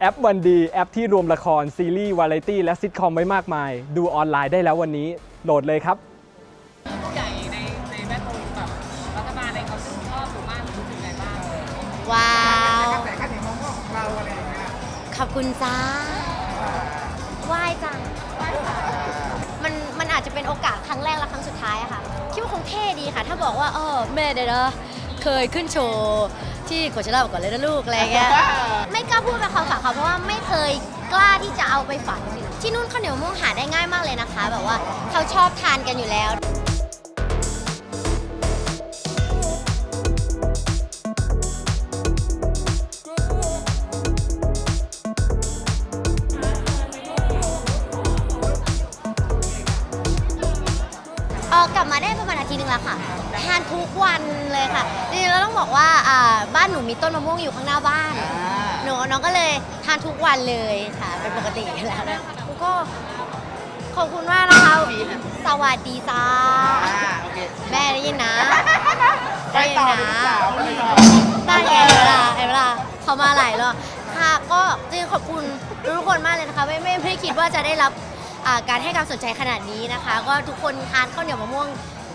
แอปวันดีแอปที่รวมละคร ซีรีส์ วาไรตี้ และซิทคอมไว้มากมาย ดูออนไลน์ได้แล้ววันนี้โหลดเลยครับผู้ใหญ่ในในแวดวงแบบรัฐบาลเองเขาชื่นชอบหรือมากรู้สึกไงบ้างว้าว แต่กระแสมองของเราอะไรอย่างเงี้ยขอบคุณจ้าไหว้จังมันมันอาจจะเป็นโอกาสครั้งแรกและครั้งสุดท้ายอะค่ะ คิดว่าคงเท่ดีค่ะ ถ้าบอกว่าเออแม่เด้อนะเคยขึ้นโชว์ ที่โคเชล่าก่อนเลยนะลูกอะไรเงี้ยไม่กล้าพูดเป็นความฝันค่ะเพราะว่าไม่เคยกล้าที่จะเอาไปฝันที่นู่นข้าวเหนียวมะม่วงหาได้ง่ายมากเลยนะคะ แบบว่าเขาชอบทานกันอยู่แล้ว บอกว่าอ่าบ้านหนูมีต้นมะม่วงอยู่ข้างหน้าบ้านหนูกับน้องก็เลยทานทุกวันเลยค่ะ เป็นปกติอยู่แล้วนะก็ขอบคุณมากนะคะสวัสดีจ้าอ่าโอเคแม่ได้ยินนะไปต่อเลยลูกสาวเลยค่ะได้ไงเวลาเห็นเวลาเขามาหลายรอบค่ะก็จริงๆขอบคุณทุกคนมากเลยนะคะ ไม่ไม่ไม่คิดว่าจะได้รับอ่าการให้การสนใจขนาดนี้นะคะ ก็ทุกคนทานข้าวเหนียวมะม่วง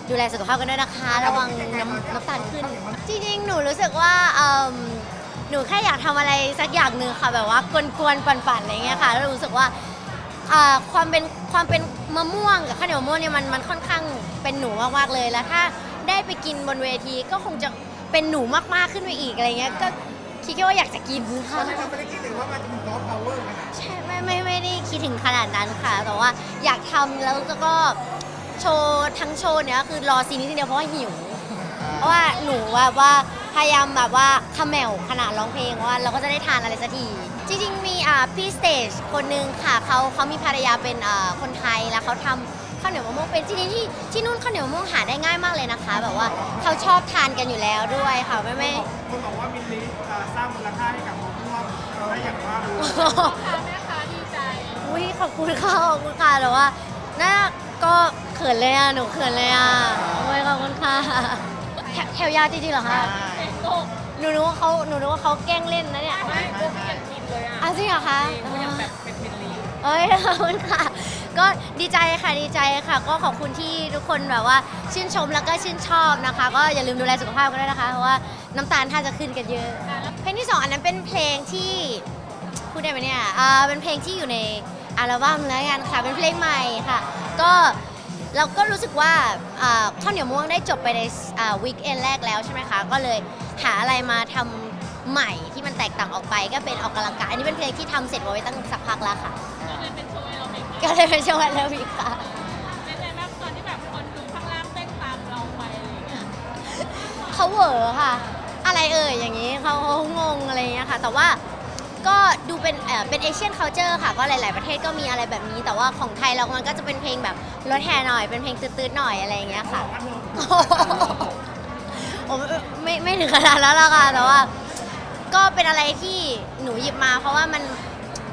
ดูแลสุขภาพกันด้วยนะคะ ระวังน้ำน้ำตาลขึ้น จริงๆ หนูรู้สึกว่าเอิ่มหนูแค่อยากทำอะไรสักอย่างหนึ่งค่ะแบบว่ากวนๆ ปั่นๆ อะไรเงี้ยค่ะ แล้วรู้สึกว่าอ่าความเป็นความเป็นมะม่วงกับข้าวเหนียวมะม่วงเนี่ยมันมันค่อนข้างเป็นหนูมากๆ เลย แล้วถ้าได้ไปกินบนเวทีก็คงจะเป็นหนูมากๆ ขึ้นไปอีกอะไรเงี้ย ก็คิดแค่ว่าอยากจะกินตค่ะอนนี้เราไม่ได้คิดถึงว่ามันจะมีซอฟต์พาวเวอร์ขนาดนั้นใช่ไม่ไม่ไม่ได้คิดถึงขนาดนั้นค่ะ แต่ว่าอยากทำแล้วก็ โชว์ทั้งโชว์เนี่ยคือรอซีนนี้ทีเดียวเพราะว่าหิว เพราะว่าหนูแบบว่าพยายามแบบว่าเขมแมวขนาดร้องเพลงว่าเราก็จะได้ทานอะไรสักที จริงๆ มีอ่าพี่สเตจคนหนึงค่ะเขาเขามีภรรยาเป็นอ่าคนไทยแล้วเขาทำข้าวเหนียวมะม่วงเป็นที่ที่ที่นู่นข้าวเหนียวมะม่วงหาได้ง่ายมากเลยนะคะ แบบว่าเขาชอบทานกันอยู่แล้วด้วยค่ะไม่ไม่ คนบอกว่ามิลลิเอ่อสร้างมูลค่าให้กับมะม่วงได้อย่างว่าเออแม่ค้าดีใจอุ้ยขอบคุณค่ะขอบคุณค่ะแต่ว่าน่าก็เขินเลยอะ หนูเขินเลยอะโอ้ยขอบคุณค่ะแถวแถวยาวจริงๆเหรอคะ หนูนึกว่าเขาหนูนึกว่าเขาแกล้งเล่นนะเนี่ยไม่พวกยังกินเลยอะอ้าวจริงเหรอคะเขายังแบบเป็นมิลลีเอ้ยขอบคุณค่ะ ก็ดีใจค่ะดีใจค่ะ ก็ขอบคุณที่ทุกคนแบบว่า ชื่นชมแล้วก็ชื่นชอบนะคะ ก็อย่าลืมดูแลสุขภาพกันด้วยนะคะ เพราะว่าน้ำตาลถ้าจะขึ้นกันเยอะ เพลงที่สองอันนั้นเป็นเพลงที่พูดได้ไหมเนี่ยอ่าเป็นเพลงที่อยู่ในอัลบั้มแล้วกันค่ะ เป็นเพลงใหม่ค่ะ ก็ เราก็รู้สึกว่าอ่าข้าวเหนียวมะม่วงได้จบไปในวีคเอนแรกแล้วใช่ไหมคะ ก็เลยหาอะไรมาทำใหม่ที่มันแตกต่างออกไปก็เป็นออกกำลังกาย อันนี้เป็นเพลงที่ทำเสร็จไว้ตั้งสักพักแล้วค่ะ ก็เลยเป็นโชว์เราเองก็เลยเป็นโชว์แอโรบิกค่ะ เป็นไงบ้างตอนที่แบบคนดูข้างล่างเต้นตามเราไปอะไรอย่างเงี้ยเขาเหวอค่ะ อะไรเอ่ยอย่างนี้เขาเขางงอะไรอย่างเงี้ยค่ะ แต่ว่า ก็ดูเป็นเอ่อเป็นเอเชียนเคานเจอร์ค่ะ ก็หลาย ๆ ประเทศก็มีอะไรแบบนี้ แต่ว่าของไทยเรามันก็จะเป็นเพลงแบบรถแห่หน่อย เป็นเพลงตืดๆหน่อยอะไรอย่างเงี้ยค่ะ โอ้ไม่ไม่ถึงขนาดนั้นแล้วค่ะ แต่ว่า ก็เป็นอะไรที่หนูหยิบมา เพราะว่ามัน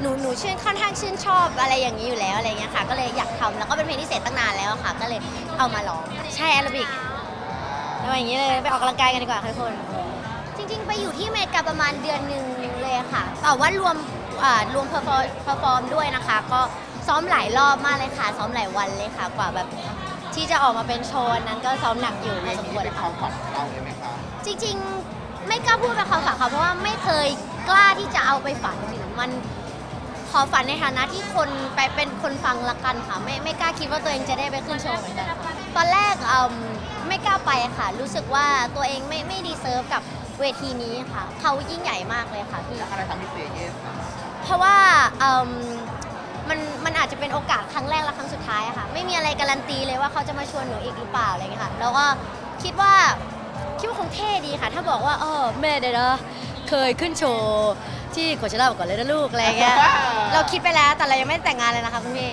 หนูหนูชื่นค่อนข้างชื่นชอบอะไรอย่างนี้อยู่แล้วอะไรเงี้ยค่ะ ก็เลยอยากทำแล้วก็เป็นเพลงที่เสร็จตั้งนานแล้วค่ะ ก็เลยเอามาร้องใช่แอโรบิกแล้วอย่างนี้เลยไปออกกำลังกายกันดีกว่าค่ะทุกคน จริง ๆ ไปอยู่ที่อเมริกาประมาณเดือนหนึ่ง ค่ะแต่ว่ารวมอ่ารวมเพอร์ฟอร์มด้วยนะคะ ก็ซ้อมหลายรอบมากเลยค่ะ ซ้อมหลายวันเลยค่ะ กว่าแบบที่จะออกมาเป็นโชว์นั้นก็ซ้อมหนักอยู่พอสมควรเป็นคค่ะวามฝันของเราเลยไหมคะจริงๆ ไม่กล้าพูดเป็นความฝันค่ะเพราะว่าไม่เคยกล้าที่จะเอาไปฝันมันขอฝันในฐานะที่คนไปเป็นคนฟังละกันค่ะ ไม่ไม่กล้าคิดว่าตัวเองจะได้ไปขึ้นโชว์เหมือนกันค่ะตอนแรกเอิ่มไม่กล้าไปค่ะ รู้สึกว่าตัวเองไม่ไม่ดีเซิร์ฟกับ เวทีนี้ค่ะเขายิ่งใหญ่มากเลยค่ะพี่ แล้วอะไรทำให้เสียเยสเพราะว่าเอิ่มมันมันอาจจะเป็นโอกาสครั้งแรกและครั้งสุดท้ายอะค่ะ ไม่มีอะไรการันตีเลยว่าเขาจะมาชวนหนูอีกหรือเปล่าอะไรเงี้ยค่ะ แล้วก็คิดว่าคิดว่าคงเท่ดีค่ะ ถ้าบอกว่าเออแม่เด้อนะเคยขึ้นโชว์ที่โคเชล่าก่อนเลยนะลูกอะไรเงี้ย เราคิดไปแล้วแต่เรายังไม่ได้แต่งงานเลยนะคะคุณพี่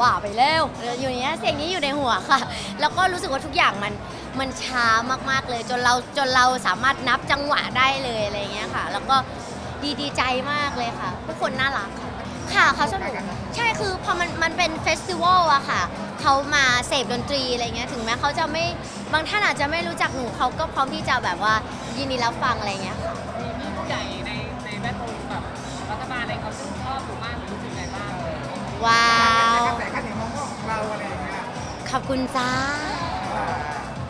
บ้าไปแล้วอยู่อย่างเนี้ยเสียงนี้อยู่ในหัวค่ะ แล้วก็รู้สึกว่าทุกอย่างมัน มันช้ามากๆเลย จนเราจนเราสามารถนับจังหวะได้เลยอะไรเงี้ยค่ะ แล้วก็ดีดีใจมากเลยค่ะทุกคนน่ารักค่ะเขาสนุกใช่คือพอมันมันเป็นเฟสติวัลอะค่ะเขามาเสพดนตรีอะไรเงี้ยถึงแม้เขาจะไม่บางท่านอาจจะไม่รู้จักหนูเขาก็พร้อมที่จะแบบว่ายินดีรับฟังอะไรเงี้ยค่ะมีผู้ใหญ่ในในแวดวงแบบรัฐบาลอะไรเขาชื่นชอบหรือบ้างหรือรู้สึกไงบ้างว้าวเราอะไรเงี้ยขอบคุณจ้า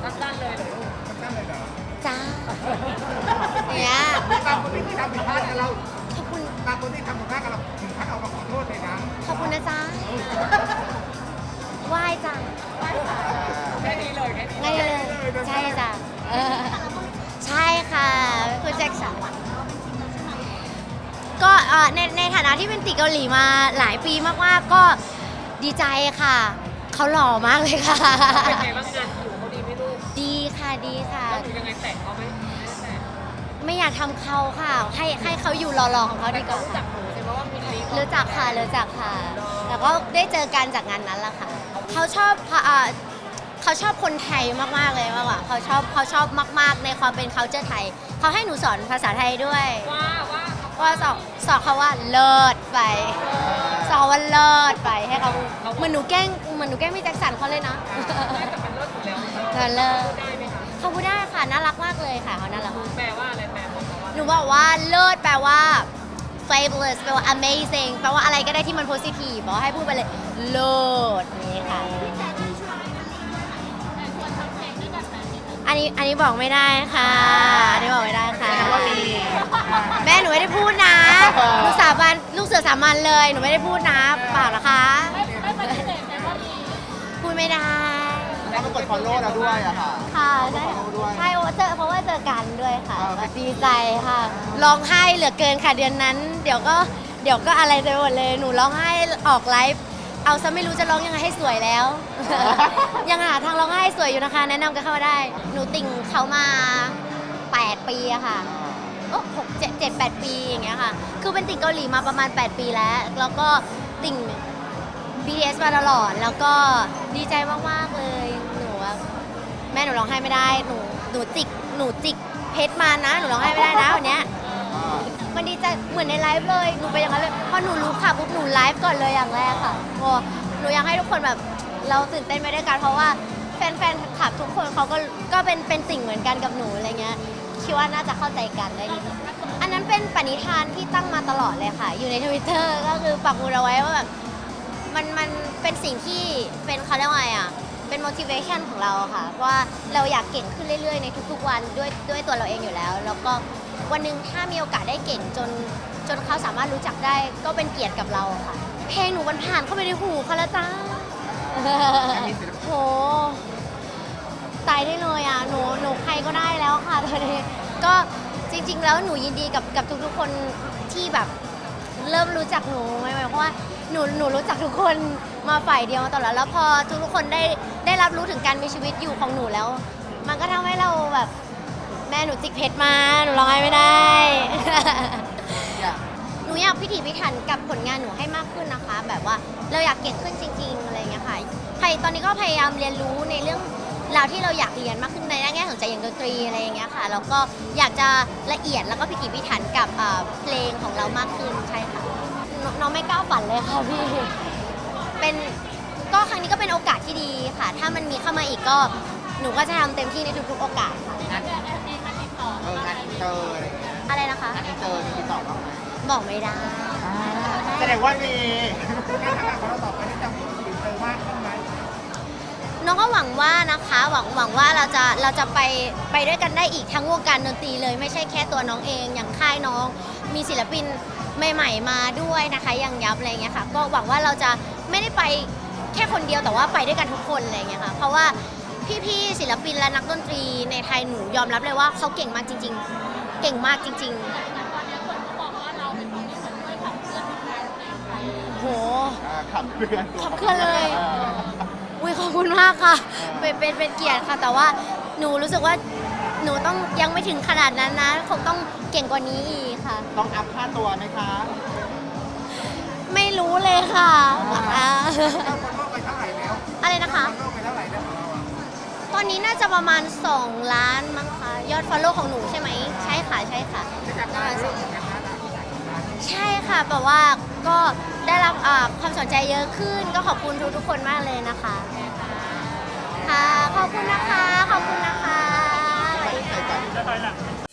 ลูกสั้นๆเลยเหรอจ้าเนี่ยบางคนที่เคยทำผิดพลาดกับเราขอบคุณบางคนที่ทำผิดพลาดกับเราถึงขั้นเอามาขอโทษเลยนะขอบคุณนะจ๊ะไหว้จ้ะแค่นี้เลยแค่นี้ง่ายเลยใช่จ้ะเออใช่ค่ะคุณแจ็คสันก็เอ่อในในฐานะที่เป็นติเกาหลีมาหลายปีมากๆก็ดีใจค่ะ เขาหล่อมากเลยค่ะเป็นไงบ้างงาน ดีค่ะดีค่ะ แล้วหนูยังไงแตะเขาไหมไม่ได้แตะไม่อยากทำเขาค่ะ ให้ให้เขาอยู่หล่อๆของเขาแต่ดีกเขาว่ารู้จัค่ะกหนูใช่ไหมว่ามีลิงก์รู้จักค่ะรู้จักค่ะ แล้วก็ได้เจอกันจากงานนั้นแหละค่ะ เขาชอบค่ะอ่าเขาชอบคนไทยมากๆเลยมากกว่าเขาชอบเขาชอบมาก ๆ ในความเป็น culture ไทย เขาให้หนูสอนภาษาไทยด้วย ว่าว่าเขาก็สอนสอนเขาว่าเลิศไป สอนว่าเลิศไปให้เขาเหมือนหนูแกล้งเหมือนหนูแกล้งพี่แจ็คสันเขาเลยนะได้แต่มันเลิศอยู่แล้วเออเลิศได้ไหม คะเขาพูดได้ค่ะน่ารักมากเลยค่ะเขาน่ารักมากแปลว่าอะไรแปลบอกเขาว่าหนูบอกว่าเลิศแปลว่า fabulous แปลว่า amazing แปลว่าอะไรก็ได้ที่มัน positive บอกให้พูดไปเลยเลิศนี่ค่ะ อันนี้อันนี้บอกไม่ได้ค่ะ อันนี้บอกไม่ได้ค่ะแม่หนูไม่ได้พูดนะลูกสาบานลูกเสือสามัญเลย หนูไม่ได้พูดนะเปล่านะคะ ไม่ปฏิเสธแต่ว่ามีพูดไม่ได้ แล้วก็กด follow เราด้วยอะค่ะ ค่ะใช่เขาด้วยใช่เพราะว่าเจอเพราะว่าเจอกันด้วยค่ะอ่า ก็ดีใจค่ะร้องไห้เหลือเกินค่ะเดือนนั้น เดี๋ยวก็เดี๋ยวก็อะไรไปหมดเลยหนูร้องไห้ออกไลฟ์เอาซะไม่รู้จะร้องยังไงให้สวยแล้ว ยังหาทางร้องไห้สวยอยู่นะคะ แนะนำกันเข้ามาได้ หนูติ่งเขามา 8 ปีอะค่ะ โอ้หกเจ็ดเจ็ดแปดปีอย่างเงี้ยค่ะ คือเป็นติ่งเกาหลีมาประมาณ 8 ปีแล้ว แล้วก็ติ่ง BTS มาตลอด แล้วก็ดีใจมาก ๆ เลยหนูว่า แม่หนูร้องไห้ไม่ได้หนูหนูจิกหนูจิกเพชรมานะหนูร้องไห้ไม่ได้นะวันเนี้ยมันดีใจเหมือนในไลฟ์เลยหนูไปนอย่างนั้นเลยพอหนูรู้ค่ะปุ๊บหนูไลฟ์ก่อนเลยอย่างแรกค่ะโอ้หนูอยากให้ทุกคนแบบเราตื่นเต้นไปด้วยกันเพราะว่าแฟนๆคลับทุกคนเขาก็ก็เป็นเป็นสิ่งเหมือนกันกับหนูอะไรเงี้ยคิดว่าน่าจะเข้าใจกันได้ดีอันนั้นเป็นปณิธานที่ตั้งมาตลอดเลยค่ะ อยู่ในทวิตเตอร์ก็คือปักหมุดเอาไว้ว่าแบบมันมันเป็นสิ่งที่เป็นเขาเรียกว่าไงอะ เป็น motivation ของเราอะค่ะ ว่าเราอยากเก่งขึ้นเรื่อยๆ ในทุกๆวันด้วยด้วยตัวเราเองอยู่แล้ว แล้วก็วันหนึ่งถ้ามีโอกาสได้เก่งจนจนเขาสามารถรู้จักได้ก็เป็นเกียรติกับเราอะค่ะ เพลงหนูมันผ่านเข้าไปในหูเขาแล้วจ้าโหตายได้เลยอะหนูหนูใครก็ได้แล้วค่ะตอนนี้ก็จริง ๆ แล้วหนูยินดีกับกับทุกๆคนที่แบบเริ่มรู้จักหนูไหมเพราะว่าหนูหนูรู้จักทุกคน มาฝ่ายเดียวมาตลอดแล้วพอทุกๆคนได้ได้รับรู้ถึงการมีชีวิตอยู่ของหนูแล้ว มันก็ทำให้เราแบบแม่หนูจิกเพชรมาหนูร้องไห้ไม่ได้หนูอยากพิถีพิถันกับผลงานหนูให้มากขึ้นนะคะ แบบว่าเราอยากเก่งขึ้นจริงๆอะไรอย่างเงี้ยค่ะใครตอนนี้ก็พยายามเรียนรู้ในเรื่องราวที่เราอยากเรียนมากขึ้นในแง่สนใจอย่างดนตรีอะไรอย่างเงี้ยค่ะแล้วก็อยากจะละเอียดแล้วก็พิถีพิถันกับเอ่อเพลงของเรามากขึ้นใช่ค่ะนน้องไม่กล้าฝันเลยค่ะพี่ เป็นก็ครั้งนี้ก็เป็นโอกาสที่ดีค่ะ ถ้ามันมีเข้ามาอีกก็หนูก็จะทำเต็มที่ในทุกๆโอกาสค่ะงานเอองานอินเตอร์อะไรอย่างเงี้ยอะไรนะคะ งานอินเตอร์มีติดต่อบ้างไหมบอกไม่ได้ แสดงว่ามีการทำงานของเราต่อไปนี่จะมีอินเตอร์มากขึ้นไหมน้องก็หวังว่านะคะหวังหวังว่าเราจะเราจะไปไปด้วยกันได้อีกทั้งวงการดนตรีเลย ไม่ใช่แค่ตัวน้องเองอย่างค่ายน้อง มีศิลปินใหม่ ๆ มาด้วยนะคะอย่างยับอะไรเงี้ยค่ะ ก็หวังว่าเราจะ ไม่ได้ไปแค่คนเดียวแต่ว่าไปด้วยกันทุกคนอะไรเงี้ยค่ะ เพราะว่าพี่ๆศิลปินและนักดนตรีในไทยหนูยอมรับเลยว่าเขาเก่งมากจริง ๆ เก่งมากจริง ๆ โห อ่าขับเคลื่อนตัวขับเคลื่อนเลยอุ้ยขอบคุณมากค่ะ เป็นเป็นเป็นเกียรติค่ะ แต่ว่าหนูรู้สึกว่าหนูต้องยังไม่ถึงขนาดนั้นนะ คงต้องเก่งกว่านี้อีกค่ะ ต้องอัพค่าตัวไหมคะ ไม่รู้เลยค่ะอ่าเราคนโลกไปเท่าไหร่แล้วอะไรนะคะคนโลกไปเท่าไหร่แล้วของเราอะตอนนี้น่าจะประมาณ 2 ล้านมั้งคะยอด follow ของหนูใช่ไหม ใช่ค่ะ ใช่ค่ะจากประการมาณเรื่สอองงการนั้นอะใช่ค่ะแบบว่าก็ได้รับอ่าความสนใจเยอะขึ้น ก็ขอบคุณทุกทุกๆคนมากเลยนะคะ ค่ะ ขอบคุณนะคะ ขอบคุณนะคะใส่ก่อน